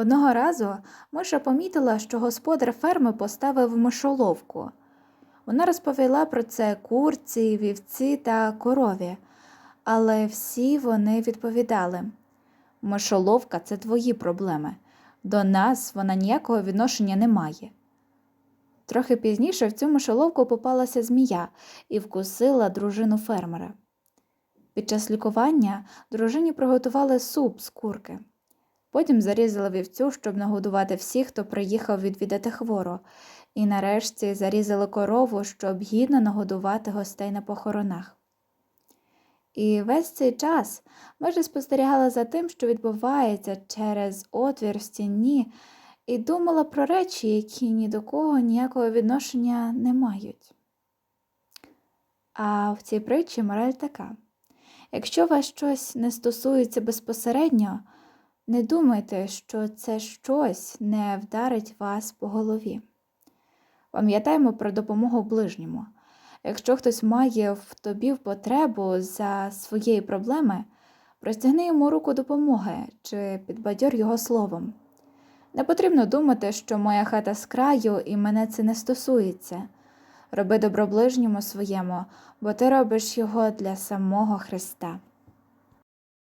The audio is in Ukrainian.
Одного разу Миша помітила, що господар ферми поставив мишоловку. Вона розповіла про це курці, вівці та корові, але всі вони відповідали Мишоловка це твої проблеми. До нас вона ніякого відношення не має. Трохи пізніше в цю мишоловку попалася змія і вкусила дружину фермера. Під час лікування дружині приготували суп з курки. Потім зарізали вівцю, щоб нагодувати всіх, хто приїхав відвідати хвору, і нарешті зарізали корову, щоб гідно нагодувати гостей на похоронах. І весь цей час майже спостерігала за тим, що відбувається через отвір в стіні, і думала про речі, які ні до кого ніякого відношення не мають. А в цій притчі мораль така: якщо вас щось не стосується безпосередньо, не думайте, що це щось не вдарить вас по голові. Пам'ятаємо про допомогу ближньому. Якщо хтось має в тобі потребу за своєї проблеми, простягни йому руку допомоги чи підбадьор його словом. Не потрібно думати, що моя хата з краю і мене це не стосується. Роби добро ближньому своєму, бо ти робиш його для самого Христа.